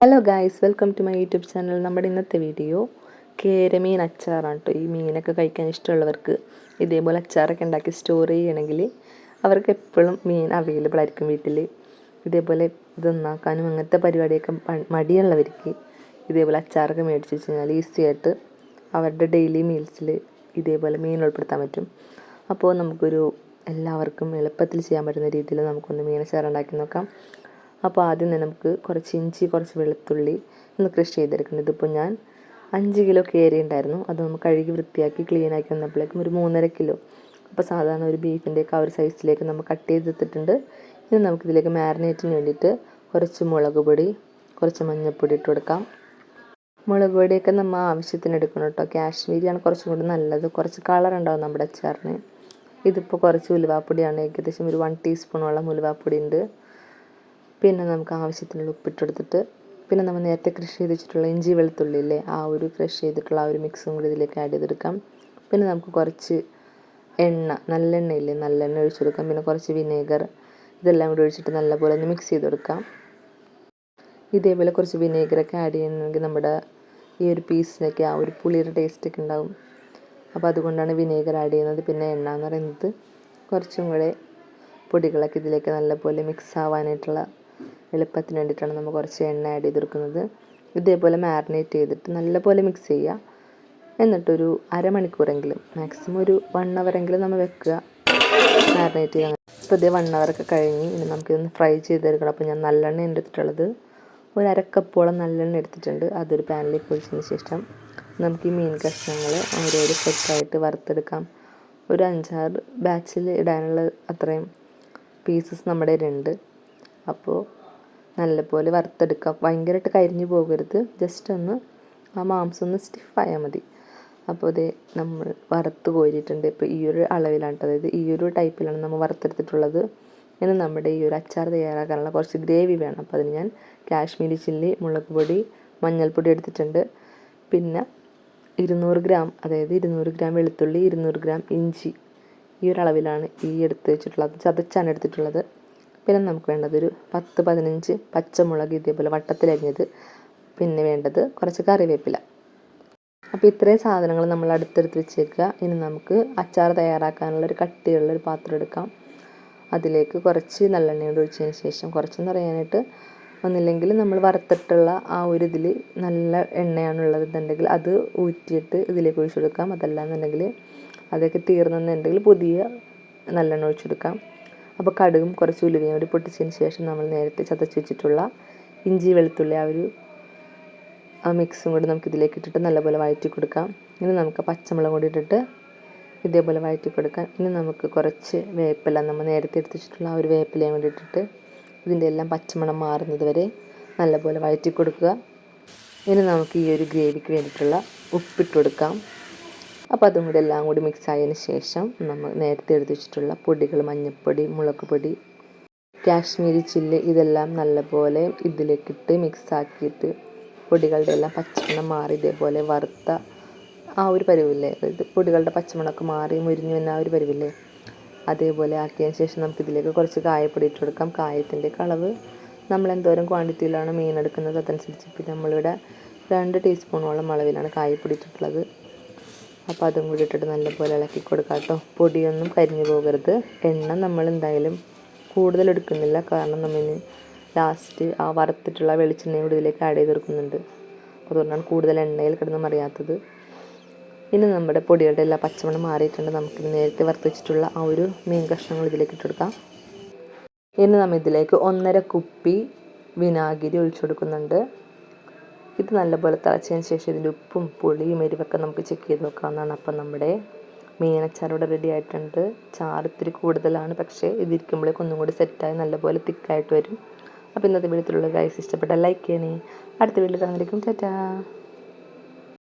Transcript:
Hello guys welcome to my YouTube channel നമ്മുടെ ഇന്നത്തെ video കേരമീൻ അച്ചാറാണ് കേട്ടോ ഈ മീനൊക്കെ കഴിക്കാൻ ഇഷ്ടമുള്ളവർക്ക് ഇതേപോലെ അച്ചാറൊക്കെ ഉണ്ടാക്കി സ്റ്റോർ ചെയ്യണമെങ്കിൽ അവർക്ക് എപ്പോഴും മീൻ അവൈലബിൾ ആയിരിക്കും വീട്ടിൽ ഇതേപോലെ ഇതൊന്നാക്കാനും അങ്ങനത്തെ പരിപാടിയൊക്കെ മടിയുള്ളവർക്ക് ഇതേപോലെ അച്ചാറൊക്കെ മേടിച്ച് വെച്ച് കഴിഞ്ഞാൽ ഈസി ആയിട്ട് അവരുടെ ഡെയിലി മീൽസിൽ ഇതേപോലെ മീൻ ഉൾപ്പെടുത്താൻ പറ്റും. അപ്പോൾ നമുക്കൊരു എല്ലാവർക്കും എളുപ്പത്തിൽ ചെയ്യാൻ പറ്റുന്ന രീതിയിൽ നമുക്കൊന്ന് മീനച്ചാർ ഉണ്ടാക്കി നോക്കാം. അപ്പോൾ ആദ്യം തന്നെ നമുക്ക് കുറച്ച് ഇഞ്ചി കുറച്ച് വെളുത്തുള്ളി ഒന്ന് കൃഷി ചെയ്തെടുക്കണം. ഇതിപ്പോൾ ഞാൻ അഞ്ച് കിലോ കയറി ഉണ്ടായിരുന്നു. അത് നമുക്ക് കഴുകി വൃത്തിയാക്കി ക്ലീൻ ആക്കി വന്നപ്പോഴേക്കും ഒരു മൂന്നര കിലോ. അപ്പോൾ സാധാരണ ഒരു ബീഫിന്റെയൊക്കെ ആ ഒരു സൈസിലേക്ക് നമ്മൾ കട്ട് ചെയ്തെടുത്തിട്ടുണ്ട്. ഇനി നമുക്കിതിലേക്ക് മാരിനേറ്റിന് വേണ്ടിയിട്ട് കുറച്ച് മുളക് പൊടി കുറച്ച് മഞ്ഞൾപ്പൊടി ഇട്ട് കൊടുക്കാം. മുളക് പൊടിയൊക്കെ നമ്മൾ ആവശ്യത്തിന് എടുക്കണം കേട്ടോ. കാശ്മീരിയാണ് കുറച്ചും കൂടി നല്ലത്. കുറച്ച് കളർ ഉണ്ടാവും നമ്മുടെ അച്ചാറിന്. ഇതിപ്പോൾ കുറച്ച് ഉലുവാപ്പൊടിയാണ്. ഏകദേശം ഒരു വൺ ടീസ്പൂണോളം ഉലുവാപ്പൊടി ഉണ്ട്. പിന്നെ നമുക്ക് ആവശ്യത്തിനുള്ള ഉപ്പിട്ടെടുത്തിട്ട് പിന്നെ നമ്മൾ നേരത്തെ കൃഷി ചെയ്ത് വെച്ചിട്ടുള്ള ഇഞ്ചി വെളുത്തുള്ളി ഇല്ലേ ആ ഒരു ക്രഷ് ചെയ്തിട്ടുള്ള ആ ഒരു മിക്സും കൂടി ഇതിലേക്ക് ആഡ് ചെയ്തെടുക്കാം. പിന്നെ നമുക്ക് കുറച്ച് എണ്ണ നല്ലെണ്ണ ഇല്ലേ നല്ലെണ്ണ ഒഴിച്ചു കൊടുക്കാം. പിന്നെ കുറച്ച് വിനേഗർ ഇതെല്ലാം കൂടി ഒഴിച്ചിട്ട് നല്ലപോലെ ഒന്ന് മിക്സ് ചെയ്തെടുക്കാം ഇതേപോലെ കുറച്ച് വിനേഗറൊക്കെ ആഡ് ചെയ്യണമെങ്കിൽ നമ്മുടെ ഈ ഒരു പീസിനൊക്കെ ആ ഒരു പുളിയുടെ ടേസ്റ്റൊക്കെ ഉണ്ടാവും. അപ്പോൾ അതുകൊണ്ടാണ് വിനേഗർ ആഡ് ചെയ്യുന്നത്. പിന്നെ എണ്ണ എന്ന് പറയുന്നത് കുറച്ചും കൂടെ പൊടികളൊക്കെ ഇതിലേക്ക് നല്ലപോലെ മിക്സ് ആവാനായിട്ടുള്ള എളുപ്പത്തിന് വേണ്ടിയിട്ടാണ് നമ്മൾ കുറച്ച് എണ്ണ ആഡ് ചെയ്തെടുക്കുന്നത്. ഇതേപോലെ മാരിനേറ്റ് ചെയ്തിട്ട് നല്ലപോലെ മിക്സ് ചെയ്യുക. എന്നിട്ടൊരു അരമണിക്കൂറെങ്കിലും മാക്സിമം ഒരു വൺ അവറെങ്കിലും നമ്മൾ വെക്കുക. മാരിനേറ്റ് ചെയ്യാൻ ഇപ്പോൾ ഇതേ വൺ അവറൊക്കെ കഴിഞ്ഞ് ഇനി നമുക്കിതൊന്ന് ഫ്രൈ ചെയ്തെടുക്കണം. അപ്പോൾ ഞാൻ നല്ലെണ്ണ എടുത്തിട്ടുള്ളത് ഒരു അരക്കപ്പോളം നല്ലെണ്ണ എടുത്തിട്ടുണ്ട്. അതൊരു പാനിലേക്ക് ഒഴിച്ചതിന് ശേഷം നമുക്ക് ഈ മീൻ കഷ്ണങ്ങൾ ഓരോരോ സെറ്റായിട്ട് വറുത്തെടുക്കാം. ഒരു അഞ്ചാറ് ബാച്ചിൽ ഇടാനുള്ള അത്രയും പീസസ് നമ്മുടെ രണ്ട് അപ്പോൾ നല്ലപോലെ വറുത്തെടുക്കുക ഭയങ്കരമായിട്ട് കരിഞ്ഞു പോകരുത്. ജസ്റ്റ് ഒന്ന് ആ മാംസം ഒന്ന് സ്റ്റിഫായാൽ മതി. അപ്പോൾ ഇത് നമ്മൾ വറുത്ത് കോരിയിട്ടുണ്ട്. ഇപ്പോൾ ഈ ഒരു അളവിലാണ്. അതായത് ഈ ഒരു ടൈപ്പിലാണ് നമ്മൾ വറുത്തെടുത്തിട്ടുള്ളത്. ഇനി നമ്മുടെ ഈ ഒരു അച്ചാർ തയ്യാറാക്കാനുള്ള കുറച്ച് ഗ്രേവി വേണം. അപ്പോൾ അതിന് ഞാൻ കാശ്മീരി ചില്ലി മുളക് പൊടി മഞ്ഞൾപ്പൊടി എടുത്തിട്ടുണ്ട്. പിന്നെ ഇരുന്നൂറ് ഗ്രാം അതായത് ഇരുന്നൂറ് ഗ്രാം വെളുത്തുള്ളി ഇരുന്നൂറ് ഗ്രാം ഇഞ്ചി ഈ ഒരു അളവിലാണ് ഈ എടുത്ത് വെച്ചിട്ടുള്ളത്. ചതച്ചാണ് എടുത്തിട്ടുള്ളത്. പിന്നെ നമുക്ക് വേണ്ടത് ഒരു പത്ത് പതിനഞ്ച് പച്ചമുളക് ഇതേപോലെ വട്ടത്തിലരിഞ്ഞത് പിന്നെ വേണ്ടത് കുറച്ച് കറിവേപ്പില. അപ്പോൾ ഇത്രയും സാധനങ്ങൾ നമ്മൾ അടുത്തെടുത്ത് വെച്ചേക്കുക. ഇനി നമുക്ക് അച്ചാർ തയ്യാറാക്കാനുള്ള ഒരു കട്ടിയുള്ള ഒരു പാത്രം എടുക്കാം. അതിലേക്ക് കുറച്ച് നല്ലെണ്ണ കൊണ്ട് ഒഴിച്ചതിന് ശേഷം കുറച്ചെന്ന് പറയാനായിട്ട് ഒന്നില്ലെങ്കിൽ നമ്മൾ വറുത്തിട്ടുള്ള ആ ഒരു ഇതിൽ നല്ല എണ്ണയാണുള്ളത് എന്നുണ്ടെങ്കിൽ അത് ഊറ്റിയിട്ട് ഇതിലേക്ക് ഒഴിച്ചു കൊടുക്കാം. അതല്ല എന്നുണ്ടെങ്കിൽ അതൊക്കെ തീർന്നെന്നുണ്ടെങ്കിൽ പുതിയ നല്ലെണ്ണ ഒഴിച്ചെടുക്കാം അപ്പോൾ കടുകും കുറച്ച് ഉലുവയും കൂടി പൊട്ടിച്ചതിന് ശേഷം നമ്മൾ നേരത്തെ ചതച്ച് വെച്ചിട്ടുള്ള ഇഞ്ചി വെളുത്തുള്ളി ആ ഒരു ആ മിക്സും കൂടി നമുക്ക് ഇതിലേക്ക് ഇട്ടിട്ട് നല്ലപോലെ വഴറ്റി കൊടുക്കാം. ഇനി നമുക്ക് പച്ചമുളക് കൂടി ഇട്ടിട്ട് ഇതേപോലെ വഴറ്റി കൊടുക്കാം. ഇനി നമുക്ക് കുറച്ച് വേപ്പില നമ്മൾ നേരത്തെ എടുത്ത് വെച്ചിട്ടുള്ള ആ ഒരു വേപ്പിലയും കൂടി ഇട്ടിട്ട് ഇതിന്റെ എല്ലാം പച്ചമണം മാറുന്നത് വരെ നല്ലപോലെ വഴറ്റി കൊടുക്കുക. ഇനി നമുക്ക് ഈ ഒരു ഗ്രേവിക്ക് വേണ്ടിയിട്ടുള്ള ഉപ്പിട്ട് കൊടുക്കാം. അപ്പോൾ അതും കൂടി എല്ലാം കൂടി മിക്സ് ആയതിന് ശേഷം നമ്മൾ നേരത്തെ എടുത്ത് വെച്ചിട്ടുള്ള പൊടികൾ മഞ്ഞൾപ്പൊടി മുളക് പൊടി കാശ്മീരി ചില്ലി ഇതെല്ലാം നല്ലപോലെ ഇതിലേക്കിട്ട് മിക്സ് ആക്കിയിട്ട് പൊടികളുടെ എല്ലാം പച്ചമണം മാറി ഇതേപോലെ വറുത്ത ആ ഒരു പരിവില്ലേ? അതായത് പൊടികളുടെ പച്ചമണമൊക്കെ മാറി മുരിഞ്ഞു എന്ന ആ ഒരു പരിവില്ലേ? അതേപോലെ ആക്കിയതിന് ശേഷം നമുക്ക് ഇതിലേക്ക് കുറച്ച് കായപ്പൊടി ഇട്ട് കൊടുക്കാം. കായത്തിന്റെ അളവ് നമ്മൾ എന്തോരം ക്വാണ്ടിറ്റിയിലാണ് മീൻ എടുക്കുന്നത് അതനുസരിച്ച് ഇപ്പം നമ്മളിവിടെ രണ്ട് ടീസ്പൂണോളം അളവിലാണ് കായപ്പൊടി ഇട്ടിട്ടുള്ളത്. അപ്പോൾ അതും കൂടി ഇട്ടിട്ട് നല്ലപോലെ ഇളക്കി കൊടുക്കാം കേട്ടോ. പൊടിയൊന്നും കരിഞ്ഞു പോകരുത്. എണ്ണ നമ്മൾ എന്തായാലും കൂടുതൽ എടുക്കുന്നില്ല. കാരണം നമ്മിന് ലാസ്റ്റ് ആ വറുത്തിട്ടുള്ള വെളിച്ചെണ്ണയും കൂടി ഇതിലേക്ക് ആഡ് ചെയ്ത് കൊടുക്കുന്നുണ്ട്. അതുകൊണ്ടാണ് കൂടുതൽ എണ്ണയിൽ കിടന്ന് മറിയാത്തത് ഇനി നമ്മുടെ പൊടികളുടെ എല്ലാ പച്ചമണം മാറിയിട്ടുണ്ട്. നമുക്ക് നേരത്തെ വറുത്ത് വെച്ചിട്ടുള്ള ആ ഒരു മീൻ കഷ്ണങ്ങൾ ഇതിലേക്ക് ഇട്ടെടുക്കാം ഇനി നമ്മൾ ഇതിലേക്ക് ഒന്നര കുപ്പി വിനാഗിരി ഒഴിച്ചു കൊടുക്കുന്നുണ്ട്. ഇത് നല്ലപോലെ തിളച്ചതിന് ശേഷം ഇതിന്റെ ഉപ്പും പുളിയും എരിവൊക്കെ നമുക്ക് ചെക്ക് ചെയ്ത് നോക്കാവുന്നതാണ്. അപ്പം നമ്മുടെ മീനച്ചാർ ഇവിടെ റെഡി ആയിട്ടുണ്ട്. ചാറ് ഇത്തിരി കൂടുതലാണ്. പക്ഷേ ഇതിരിക്കുമ്പോഴേക്കും ഒന്നും കൂടി സെറ്റായി നല്ലപോലെ തിക്കായിട്ട് വരും. അപ്പോൾ ഇന്നത്തെ വീഡിയോത്തിലുള്ള ഗൈസ് ഇഷ്ടപ്പെട്ട ലൈക്ക് ചെയ്യണേ. അടുത്ത വീട്ടിൽ കാണുമ്പോഴേക്കും ടാറ്റാ